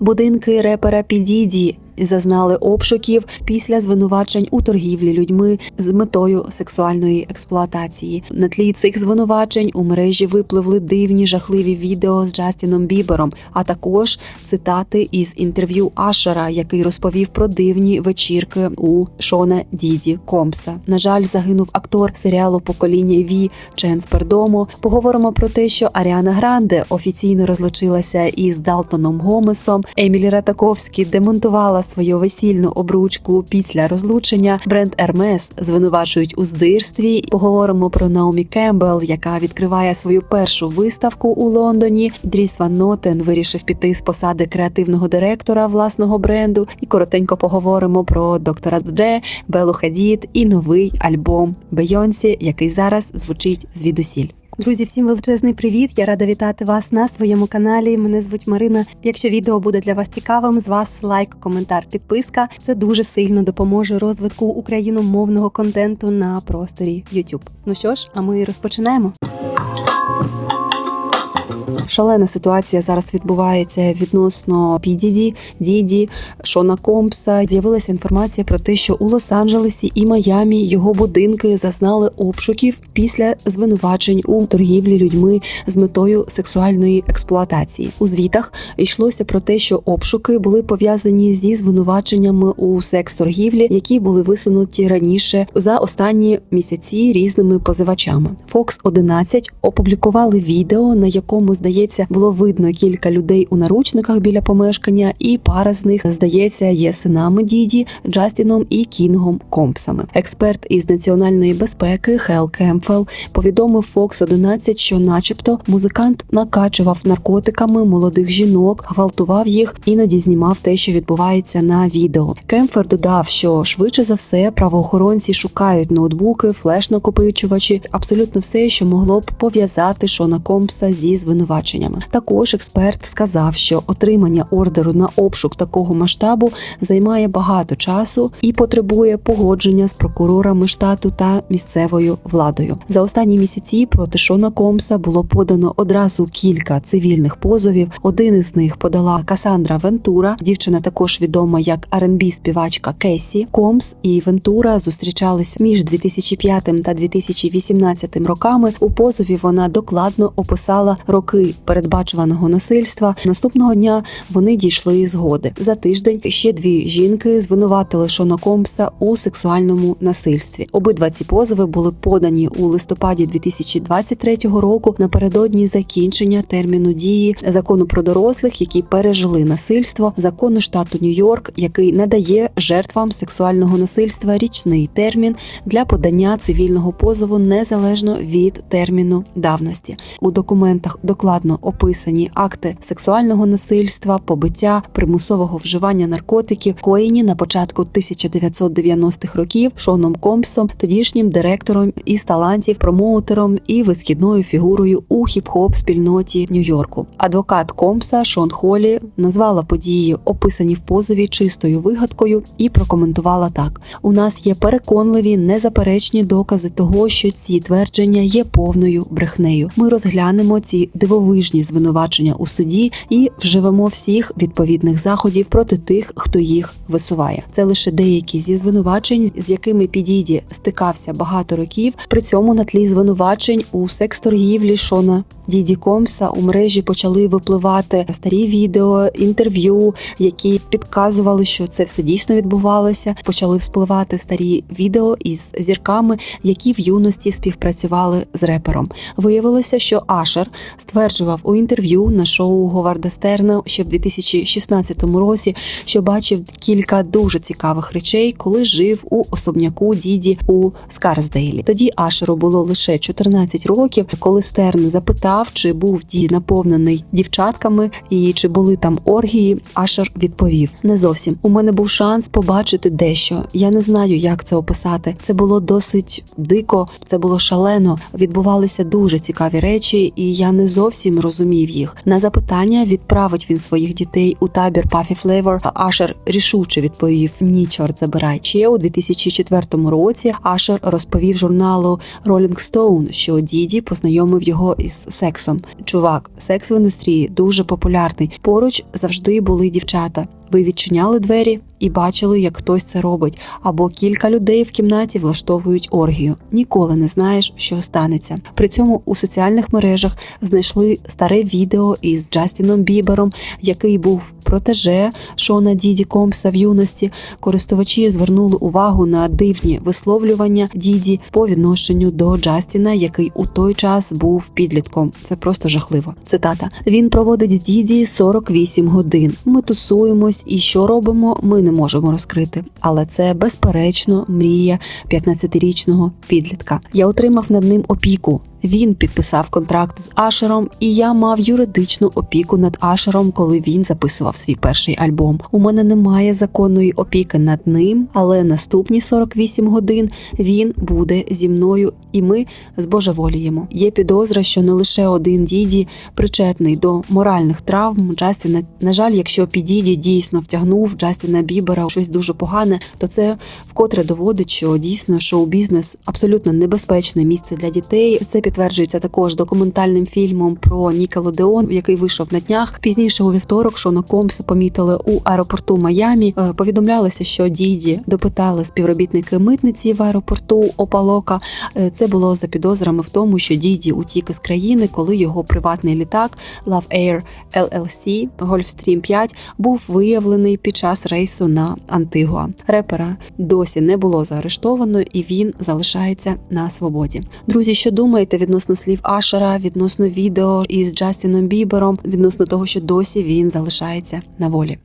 Будинки репера Підіді зазнали обшуків після звинувачень у торгівлі людьми з метою сексуальної експлуатації. На тлі цих звинувачень у мережі випливли дивні жахливі відео з Джастіном Бібером, а також цитати із інтерв'ю Ашера, який розповів про дивні вечірки у Шона Діді Компса. На жаль, загинув актор серіалу Покоління Ві Ченс Пердомо. Поговоримо про те, що Аріана Гранде офіційно розлучилася із Далтоном Гомесом. Емілі Ратаковські демонтувала свою весільну обручку після розлучення. Бренд Ермес звинувачують у здирстві. Поговоримо про Наомі Кембл, яка відкриває свою першу виставку у Лондоні. Дріс Ван Нотен вирішив піти з посади креативного директора власного бренду. І коротенько поговоримо про доктора Дре, Белу Хадід і новий альбом Бейонсі, який зараз звучить звідусіль. Друзі, всім величезний привіт! Я рада вітати вас на своєму каналі. Мене звуть Марина. Якщо відео буде для вас цікавим, з вас лайк, коментар, підписка. Це дуже сильно допоможе розвитку україномовного контенту на просторі YouTube. Ну що ж, а ми розпочинаємо. Шалена ситуація зараз відбувається відносно Підіді, Діді, Шона Компса. З'явилася інформація про те, що у Лос-Анджелесі і Майамі його будинки зазнали обшуків після звинувачень у торгівлі людьми з метою сексуальної експлуатації. У звітах йшлося про те, що обшуки були пов'язані зі звинуваченнями у секс-торгівлі, які були висунуті раніше за останні місяці різними позивачами. Fox 11 опублікували відео, на якому здається було видно кілька людей у наручниках біля помешкання, і пара з них здається є синами діді Джастіном і Кінгом Компсами. Експерт із національної безпеки Хел Кемфел повідомив Fox 11, що, начебто, музикант накачував наркотиками молодих жінок, гвалтував їх, іноді знімав те, що відбувається на відео. Кемфер додав, що швидше за все правоохоронці шукають ноутбуки, флеш-накопичувачі, абсолютно все, що могло б пов'язати Шона Компса зі звинуваченнями. Також експерт сказав, що отримання ордеру на обшук такого масштабу займає багато часу і потребує погодження з прокурорами штату та місцевою владою. За останні місяці проти Шона Комса було подано одразу кілька цивільних позовів. Один із них подала Касандра Вентура. Дівчина також відома як R&B співачка Кесі. Комс і Вентура зустрічались між 2005 та 2018 роками. У позові вона докладно описала роки передбачуваного насильства. Наступного дня вони дійшли згоди. За тиждень ще дві жінки звинуватили Шона Компса у сексуальному насильстві. Обидва ці позови були подані у листопаді 2023 року напередодні закінчення терміну дії закону про дорослих, які пережили насильство, закону штату Нью-Йорк, який надає жертвам сексуального насильства річний термін для подання цивільного позову незалежно від терміну давності. У документах докладно описані акти сексуального насильства, побиття, примусового вживання наркотиків, коїні на початку 1990-х років Шоном Компсом, тодішнім директором із талантів, промоутером і висхідною фігурою у хіп-хоп спільноті Нью-Йорку. Адвокат Компса Шон Холі назвала події, описані в позові чистою вигадкою, і прокоментувала так: у нас є переконливі, незаперечні докази того, що ці твердження є повною брехнею. Ми розглянемо ці дивовижні звинувачення у суді і вживемо всіх відповідних заходів проти тих, хто їх висуває. Це лише деякі зі звинувачень, з якими підійді стикався багато років. При цьому на тлі звинувачень у секс-торгівлі Шона Діді Комса у мережі почали випливати старі відео, інтерв'ю, які підказували, що це все дійсно відбувалося. Почали вспливати старі відео із зірками, які в юності співпрацювали з репером. Виявилося, що Ашер стверджував у інтерв'ю на шоу Говарда Стерна ще в 2016 році, що бачив кілька дуже цікавих речей, коли жив у особняку діді у Скарсдейлі. Тоді Ашеру було лише 14 років. Коли Стерн запитав, чи був дід наповнений дівчатками і чи були там оргії, Ашер відповів: не зовсім. У мене був шанс побачити дещо. Я не знаю, як це описати. Це було досить дико, це було шалено. Відбувалися дуже цікаві речі, і я не зовсім зовсім розумів їх. На запитання відправить він своїх дітей у табір Puffy Flavor, Ашер рішуче відповів: Ні, чорт забирай. Ще у 2004 році Ашер розповів журналу Rolling Stone, що діді познайомив його із сексом. Чувак, секс в індустрії дуже популярний. Поруч завжди були дівчата. Ви відчиняли двері і бачили, як хтось це робить, або кілька людей в кімнаті влаштовують оргію. Ніколи не знаєш, що станеться. При цьому у соціальних мережах знайшли старе відео із Джастіном Бібером, який був протеже Шона Діді Компса в юності. Користувачі звернули увагу на дивні висловлювання Діді по відношенню до Джастіна, який у той час був підлітком. Це просто жахливо. Цитата: він проводить з Діді 48 годин. Ми тусуємось, і що робимо, ми не можемо розкрити. Але це безперечно мрія 15-річного підлітка. Я отримав над ним опіку. Він підписав контракт з Ашером, і я мав юридичну опіку над Ашером, коли він записував свій перший альбом. У мене немає законної опіки над ним, але наступні 48 годин він буде зі мною, і ми збожеволіємо. Є підозра, що не лише один діді причетний до моральних травм Джастіна. На жаль, якщо Підіді дійсно втягнув Джастіна Бібера у щось дуже погане, то це вкотре доводить, що дійсно шоу-бізнес абсолютно небезпечне місце для дітей. Це підтверджується також документальним фільмом про Нікелодеон, який вийшов на днях. Пізніше у вівторок Шона Комса помітили у аеропорту Майамі. Е, Повідомлялося, що діді допитали співробітники митниці в аеропорту Опалока. Е, Це було за підозрами в тому, що діді утік із країни, коли його приватний літак Love Air LLC Gulfstream 5 був виявлений під час рейсу на Антигуа. Репера досі не було заарештовано, і він залишається на свободі. Друзі, що думаєте відносно слів Ашера, відносно відео із Джастіном Бібером, відносно того, що досі він залишається на волі?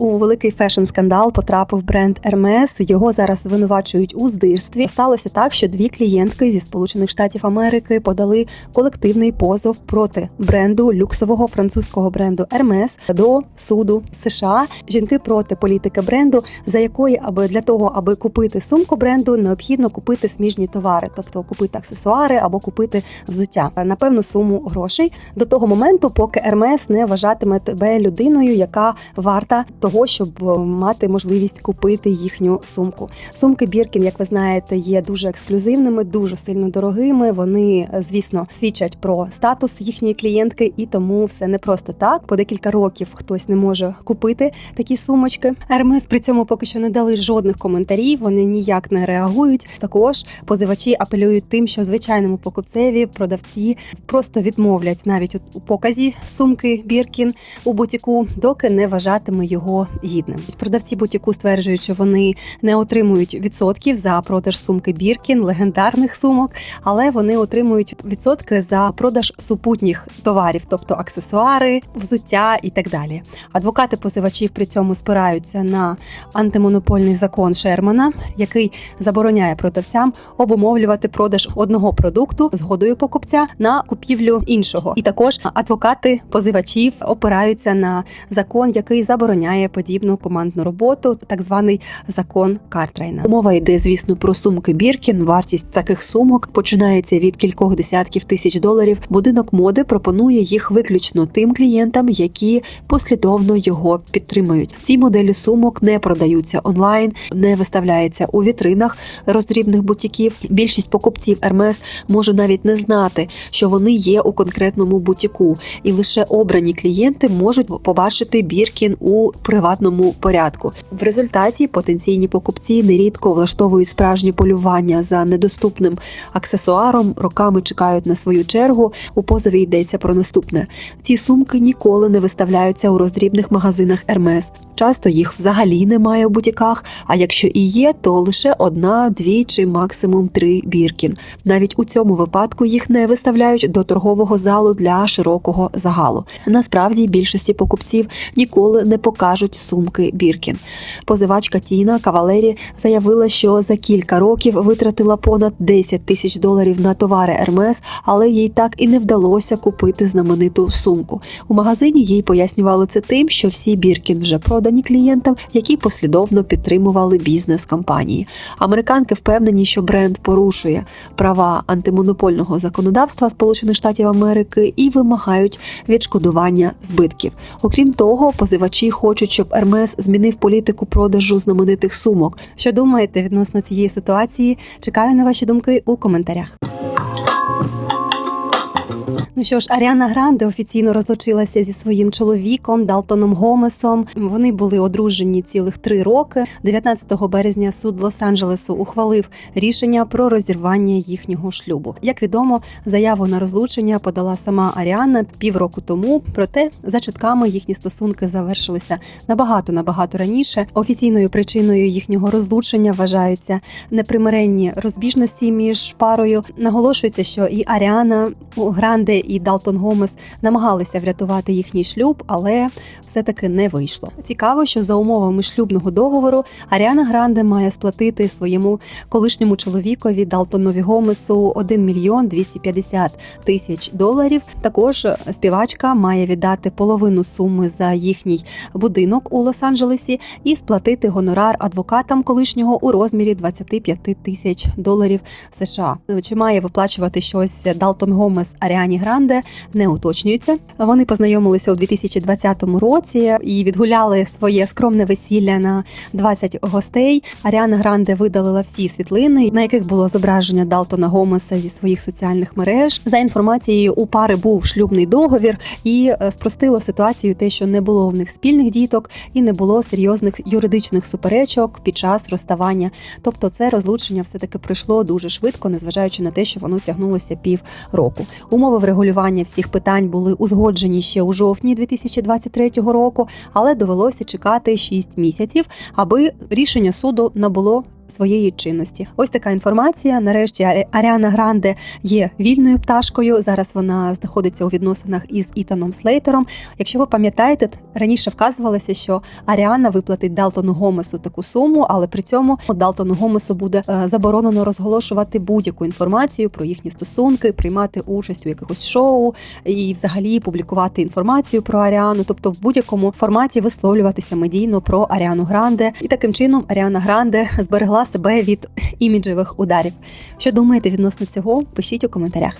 У великий фешн-скандал потрапив бренд Hermes. Його зараз звинувачують у здирстві. Сталося так, що дві клієнтки зі Сполучених Штатів Америки подали колективний позов проти бренду люксового французького бренду Hermes до суду США. Жінки проти політики бренду, за якої аби для того, аби купити сумку бренду, необхідно купити сміжні товари, тобто купити аксесуари або купити взуття на певну суму грошей до того моменту, поки Hermes не вважатиме тебе людиною, яка варта того, щоб е, мати можливість купити їхню сумку. Сумки Біркін, як ви знаєте, є дуже ексклюзивними, дуже сильно дорогими. Вони, е, звісно, свідчать про статус їхньої клієнтки, і тому все не просто так. По декілька років хтось не може купити такі сумочки. Hermes при цьому поки що не дали жодних коментарів. Вони ніяк не реагують. Також позивачі апелюють тим, що звичайному покупцеві продавці просто відмовлять навіть у показі сумки Біркін у бутіку, доки не вважатиме його гідним. Продавці бутіку стверджують, що вони не отримують відсотків за продаж сумки Біркін, легендарних сумок, але вони отримують відсотки за продаж супутніх товарів, тобто аксесуари, взуття і так далі. Адвокати позивачів при цьому спираються на антимонопольний закон Шермана, який забороняє продавцям обумовлювати продаж одного продукту згодою покупця на купівлю іншого. І також адвокати позивачів опираються на закон, який забороняє подібну командну роботу, так званий закон Картрайна. Мова йде, звісно, про сумки Біркін. Вартість таких сумок починається від кількох десятків тисяч доларів. Будинок моди пропонує їх виключно тим клієнтам, які послідовно його підтримують. Ці моделі сумок не продаються онлайн, не виставляються у вітринах роздрібних бутіків. Більшість покупців Hermes може навіть не знати, що вони є у конкретному бутіку, і лише обрані клієнти можуть побачити Біркін у приватному порядку. В результаті потенційні покупці нерідко влаштовують справжні полювання за недоступним аксесуаром, роками чекають на свою чергу. У позові йдеться про наступне: ці сумки ніколи не виставляються у роздрібних магазинах Hermes. Часто їх взагалі немає у бутіках. А якщо і є, то лише одна, дві чи максимум три біркін. Навіть у цьому випадку їх не виставляють до торгового залу для широкого загалу. Насправді більшості покупців ніколи не покажуть кажуть, сумки Біркін. Позивачка Тіна Кавалері заявила, що за кілька років витратила понад 10 тисяч доларів на товари Ермес, але їй так і не вдалося купити знамениту сумку. У магазині їй пояснювали це тим, що всі Біркін вже продані клієнтам, які послідовно підтримували бізнес компанії. Американки впевнені, що бренд порушує права антимонопольного законодавства Сполучених Штатів Америки і вимагають відшкодування збитків. Окрім того, позивачі хочуть, щоб РМС змінив політику продажу знаменитих сумок. Що думаєте відносно цієї ситуації? Чекаю на ваші думки у коментарях. Ну що ж, Аріана Гранде офіційно розлучилася зі своїм чоловіком Далтоном Гомесом. Вони були одружені цілих три роки. 19 березня суд Лос-Анджелесу ухвалив рішення про розірвання їхнього шлюбу. Як відомо, заяву на розлучення подала сама Аріана півроку тому. Проте, за чутками, їхні стосунки завершилися набагато набагато раніше. Офіційною причиною їхнього розлучення вважаються непримиренні розбіжності між парою. Наголошується, що і Аріана Гранде і Далтон Гомес намагалися врятувати їхній шлюб, але все-таки не вийшло. Цікаво, що за умовами шлюбного договору Аріана Гранде має сплатити своєму колишньому чоловікові Далтонові Гомесу 1 мільйон 250 тисяч доларів. Також співачка має віддати половину суми за їхній будинок у Лос-Анджелесі і сплатити гонорар адвокатам колишнього у розмірі 25 тисяч доларів США. Чи має виплачувати щось Далтон Гомес Аріані Гранде не уточнюється. Вони познайомилися у 2020 році і відгуляли своє скромне весілля на 20 гостей. Аріана Гранде видалила всі світлини, на яких було зображення Далтона Гомеса зі своїх соціальних мереж. За інформацією, у пари був шлюбний договір і е, спростило ситуацію, те, що не було в них спільних діток і не було серйозних юридичних суперечок під час розставання. Тобто, це розлучення все таки пройшло дуже швидко, незважаючи на те, що воно тягнулося пів року. Умови врегулювання всіх питань були узгоджені ще у жовтні 2023 року, але довелося чекати 6 місяців, аби рішення суду набуло. Своєї чинності, ось така інформація. Нарешті Аріана Гранде є вільною пташкою. Зараз вона знаходиться у відносинах із Ітаном Слейтером. Якщо ви пам'ятаєте, раніше вказувалося, що Аріана виплатить Далтону Гомесу таку суму, але при цьому Далтону Гомесу буде е, заборонено розголошувати будь-яку інформацію про їхні стосунки, приймати участь у якихось шоу і, взагалі, публікувати інформацію про Аріану, тобто в будь-якому форматі висловлюватися медійно про Аріану Гранде. І таким чином Аріана Гранде зберегла себе від іміджевих ударів. Що думаєте відносно цього? Пишіть у коментарях.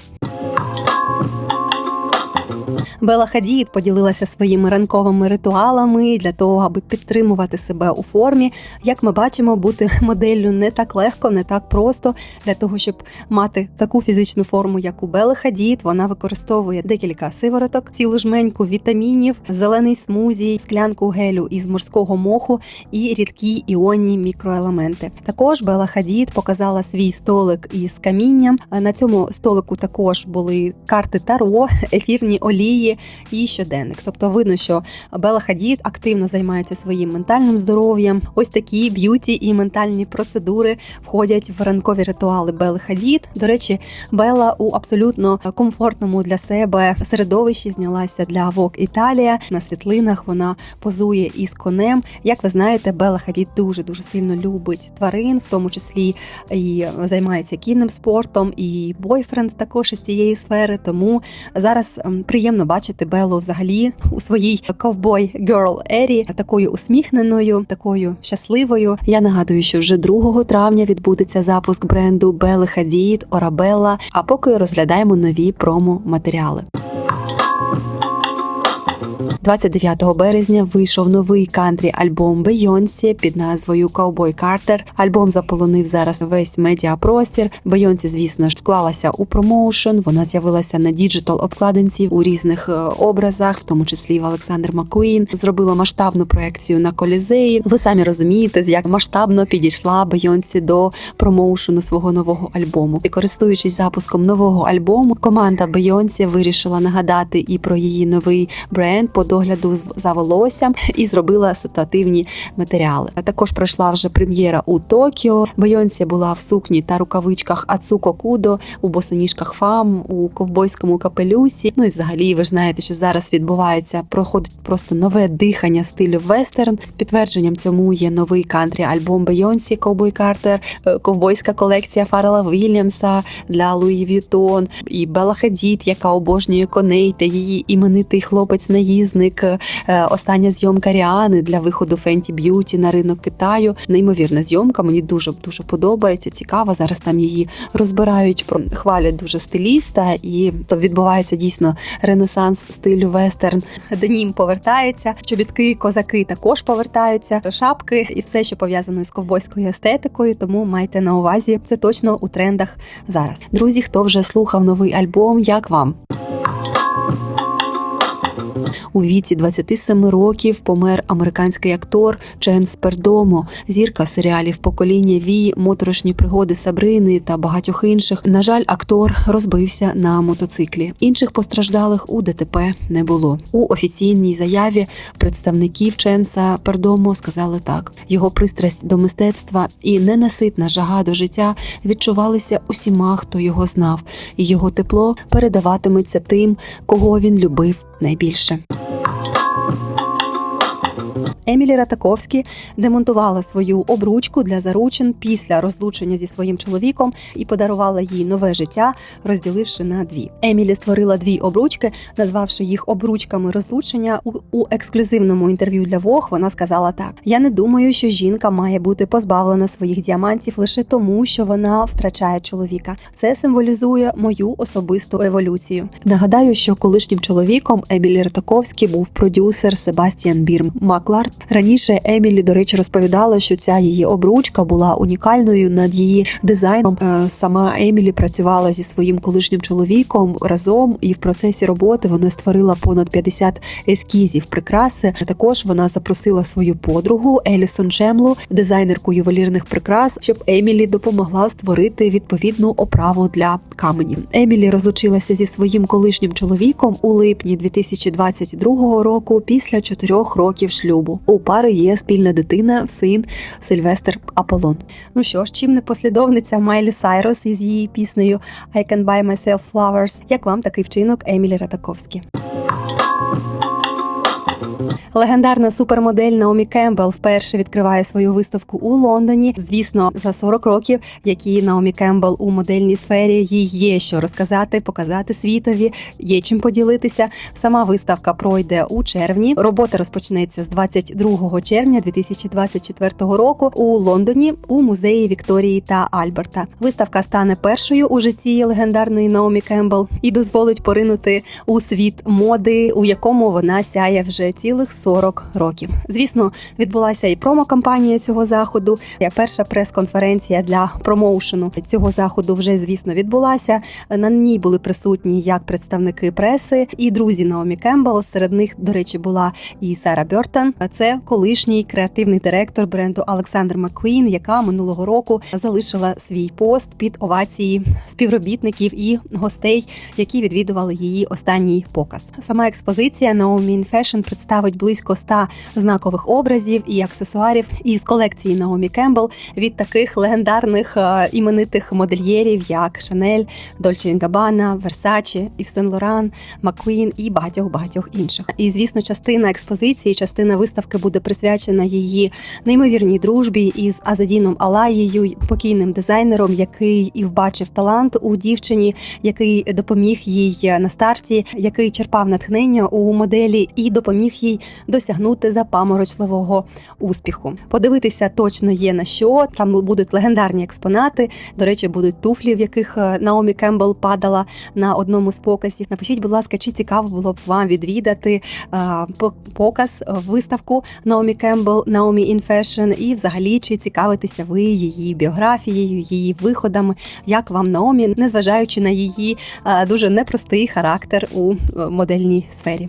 Бела Хадід поділилася своїми ранковими ритуалами для того, аби підтримувати себе у формі. Як ми бачимо, бути моделлю не так легко, не так просто. Для того, щоб мати таку фізичну форму, як у Бели Хадід, вона використовує декілька сивороток, цілу жменьку вітамінів, зелений смузі, склянку гелю із морського моху і рідкі іонні мікроелементи. Також Бела Хадід показала свій столик із камінням. На цьому столику також були карти Таро, ефірні олії і щоденник. Тобто видно, що Бела Хадід активно займається своїм ментальним здоров'ям. Ось такі б'юті і ментальні процедури входять в ранкові ритуали Бели Хадід. До речі, Бела у абсолютно комфортному для себе середовищі знялася для Vogue Італія. На світлинах вона позує із конем. Як ви знаєте, Бела Хадід дуже дуже сильно любить тварин, в тому числі і займається кінним спортом, і бойфренд також із цієї сфери. Тому зараз приємно бачити Беллу взагалі у своїй ковбой герл ері такою усміхненою, такою щасливою. Я нагадую, що вже 2 травня відбудеться запуск бренду Белли Хадід, Орабелла. А поки розглядаємо нові промо-матеріали. 29 березня вийшов новий кантрі альбом Бейонсі під назвою Cowboy Carter. Альбом заполонив зараз весь медіапростір. Бейонсі, звісно ж, вклалася у промоушен. Вона з'явилася на діджитал обкладинці у різних е, образах, в тому числі в Олександр Маккуїн. Зробила масштабну проекцію на колізеї. Ви самі розумієте, як масштабно підійшла Бейонсі до промоушену свого нового альбому. І користуючись запуском нового альбому, команда Бейонсі вирішила нагадати і про її новий бренд под догляду за волоссям і зробила ситуативні матеріали. Також пройшла вже прем'єра у Токіо. Бейонсі була в сукні та рукавичках Ацуко Кудо, у босоніжках Фам, у ковбойському капелюсі. Ну і взагалі, ви ж знаєте, що зараз відбувається, проходить просто нове дихання стилю вестерн. Підтвердженням цьому є новий кантрі альбом Бейонсі Ковбой Картер, ковбойська колекція Фаррела Вільямса для Луї В'ютон і Белла Хадід, яка обожнює коней та її іменитий хлопець-наїзник. Е, Остання зйомка Ріани для виходу Фенті Б'юті на ринок Китаю. Неймовірна зйомка. Мені дуже дуже подобається. Цікава. Зараз там її розбирають, хвалять дуже стиліста, і то відбувається дійсно ренесанс стилю вестерн. Денім повертається, чобітки, козаки також повертаються, шапки і все, що пов'язано з ковбойською естетикою. Тому майте на увазі, це точно у трендах зараз. Друзі, хто вже слухав новий альбом, як вам? У віці 27 років помер американський актор Ченс Пердомо, зірка серіалів Покоління Ві, моторошні пригоди Сабрини та багатьох інших. На жаль, актор розбився на мотоциклі. Інших постраждалих у ДТП не було. У офіційній заяві представників Ченса Пердомо сказали так: його пристрасть до мистецтва і ненаситна жага до життя відчувалися усіма, хто його знав, і його тепло передаватиметься тим, кого він любив найбільше. Емілі Ратаковські демонтувала свою обручку для заручин після розлучення зі своїм чоловіком і подарувала їй нове життя, розділивши на дві. Емілі створила дві обручки, назвавши їх обручками розлучення. У, у ексклюзивному інтерв'ю для Вог вона сказала так: Я не думаю, що жінка має бути позбавлена своїх діамантів лише тому, що вона втрачає чоловіка. Це символізує мою особисту еволюцію. Нагадаю, що колишнім чоловіком Емілі Ратаковські був продюсер Себастьян Бірм Маклард. Раніше Емілі, до речі, розповідала, що ця її обручка була унікальною над її дизайном. Е, Сама Емілі працювала зі своїм колишнім чоловіком разом, і в процесі роботи вона створила понад 50 ескізів прикраси. Також вона запросила свою подругу Елісон Чемлу, дизайнерку ювелірних прикрас, щоб Емілі допомогла створити відповідну оправу для каменів. Емілі розлучилася зі своїм колишнім чоловіком у липні 2022 року після чотирьох років шлюбу. У пари є спільна дитина, син Сильвестр Аполлон. Ну що ж, чим не послідовниця Майлі Сайрос із її піснею I Can Buy Myself Flowers. Як вам такий вчинок Емілі Ратаковські? Легендарна супермодель Наомі Кембл вперше відкриває свою виставку у Лондоні. Звісно, за 40 років, які Наомі Кембл у модельній сфері, їй є що розказати, показати світові, є чим поділитися. Сама виставка пройде у червні. Робота розпочнеться з 22 червня 2024 року у Лондоні у музеї Вікторії та Альберта. Виставка стане першою у житті легендарної Наомі Кембл і дозволить поринути у світ моди, у якому вона сяє вже цілих 40 років. Звісно, відбулася і промо-кампанія цього заходу. Перша прес-конференція для промоушену цього заходу вже звісно відбулася. На ній були присутні як представники преси і друзі Наомі Кембл. Серед них, до речі, була і Сара Бьортон. А Це колишній креативний директор бренду Олександр Маккуін, яка минулого року залишила свій пост під овації співробітників і гостей, які відвідували її останній показ. Сама експозиція Naomi Fashion представить близько 100 знакових образів і аксесуарів із колекції Наомі Кембл від таких легендарних е, іменитих модельєрів, як Шанель, Дольче Габана, Версачі, Ів Сен Лоран, Маккуін і багатьох багатьох інших. І звісно, частина експозиції, частина виставки буде присвячена її неймовірній дружбі із Азадіном Алаєю, покійним дизайнером, який і вбачив талант у дівчині, який допоміг їй на старті, який черпав натхнення у моделі і допоміг їй досягнути запаморочливого успіху. Подивитися точно є на що. Там будуть легендарні експонати. До речі, будуть туфлі, в яких е, Наомі Кембл падала на одному з показів. Напишіть, будь ласка, чи цікаво було б вам відвідати е, по- показ, е, виставку Наомі Кембл, Наомі Fashion, і взагалі чи цікавитеся ви її біографією, її виходами, як вам Наомі, незважаючи на її дуже непростий характер у модельній сфері.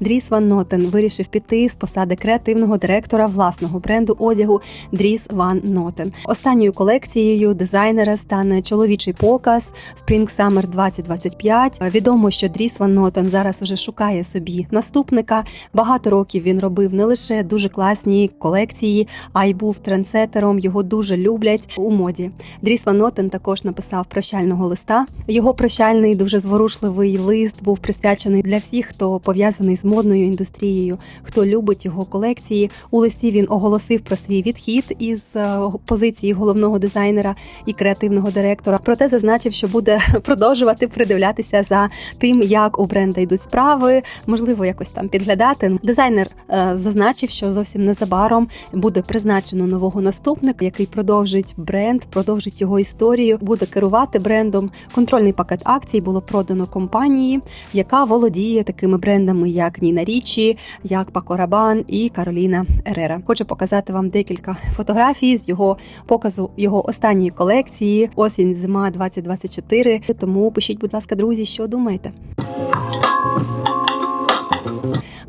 Дріс Ван Нотен вирішив піти з посади креативного директора власного бренду одягу Дріс Ван Нотен. Останньою колекцією дизайнера стане чоловічий показ Spring Summer 2025. Відомо, що Дріс Ван Нотен зараз уже шукає собі наступника. Багато років він робив не лише дуже класні колекції, а й був трендсетером. Його дуже люблять у моді. Дріс Ван Нотен також написав прощального листа. Його прощальний дуже зворушливий лист був присвячений для всіх, хто пов'язаний з модною індустрією, хто любить його колекції. У листі він оголосив про свій відхід із е, позиції головного дизайнера і креативного директора. Проте зазначив, що буде продовжувати придивлятися за тим, як у бренда йдуть справи, можливо, якось там підглядати. Дизайнер е, зазначив, що зовсім незабаром буде призначено нового наступника, який продовжить бренд, продовжить його історію, буде керувати брендом. Контрольний пакет акцій було продано компанії, яка володіє такими брендами, як Ніна Річі, як Пако Рабан і Кароліна Ерера. Хочу показати вам декілька фотографій з його показу його останньої колекції осінь зима 2024. Тому пишіть, будь ласка, друзі, що думаєте.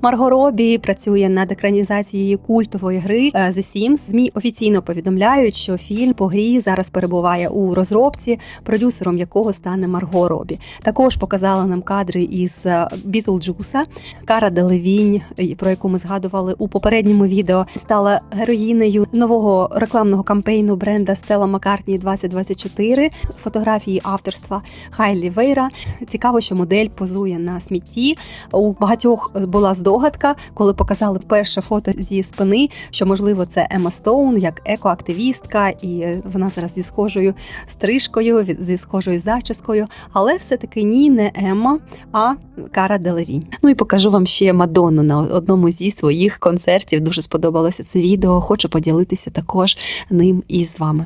Марго Робі працює над екранізацією культової гри е, The Sims. Змі офіційно повідомляють, що фільм по грі зараз перебуває у розробці, продюсером якого стане Марго Робі. Також показала нам кадри із е, Бітлджуса. Кара Делевінь, е, про яку ми згадували у попередньому відео, стала героїнею нового рекламного кампейну бренда Stella McCartney 2024. Фотографії авторства Хайлі Вейра. Цікаво, що модель позує на смітті. У багатьох була здогадка, коли показали перше фото зі спини, що можливо це Ема Стоун як екоактивістка, і вона зараз зі схожою стрижкою, зі схожою зачіскою. Але все-таки ні, не Емма, а Кара Делевінь. Ну і покажу вам ще Мадонну на одному зі своїх концертів. Дуже сподобалося це відео. Хочу поділитися також ним із вами.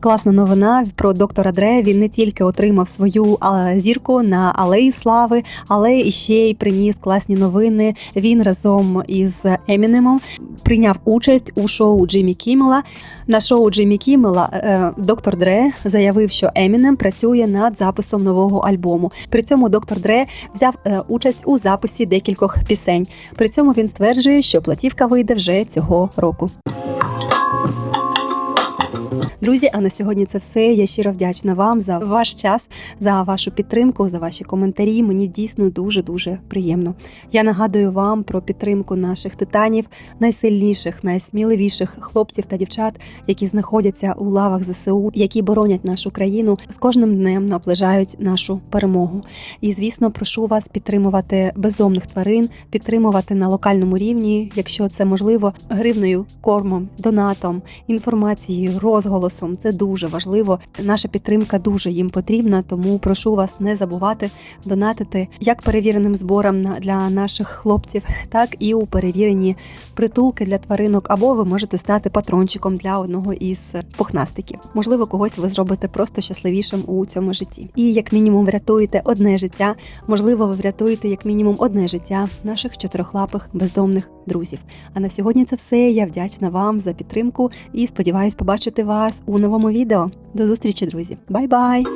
Класна новина про доктора Дре. Він не тільки отримав свою зірку на алеї слави, але ще й приніс класні новини. Він разом із Емінемом прийняв участь у шоу Джиммі Кіммела. На шоу Джиммі Кіммела е, доктор Дре заявив, що Емінем працює над записом нового альбому. При цьому доктор Дре взяв е, участь у записі декількох пісень. При цьому він стверджує, що платівка вийде вже цього року. Друзі, а на сьогодні це все. Я щиро вдячна вам за ваш час, за вашу підтримку, за ваші коментарі. Мені дійсно дуже дуже приємно. Я нагадую вам про підтримку наших титанів, найсильніших, найсміливіших хлопців та дівчат, які знаходяться у лавах ЗСУ, які боронять нашу країну, з кожним днем наближають нашу перемогу. І звісно, прошу вас підтримувати бездомних тварин, підтримувати на локальному рівні, якщо це можливо, гривнею, кормом, донатом, інформацією, розголосом. Це дуже важливо. Наша підтримка дуже їм потрібна, тому прошу вас не забувати донатити як перевіреним зборам для наших хлопців, так і у перевірені притулки для тваринок, або ви можете стати патрончиком для одного із пухнастиків. Можливо, когось ви зробите просто щасливішим у цьому житті. І як мінімум врятуєте одне життя. Можливо, ви врятуєте як мінімум одне життя наших чотирьохлапих бездомних друзів. А на сьогодні це все. Я вдячна вам за підтримку і сподіваюсь побачити у новому відео. До зустрічі, друзі! Бай-бай!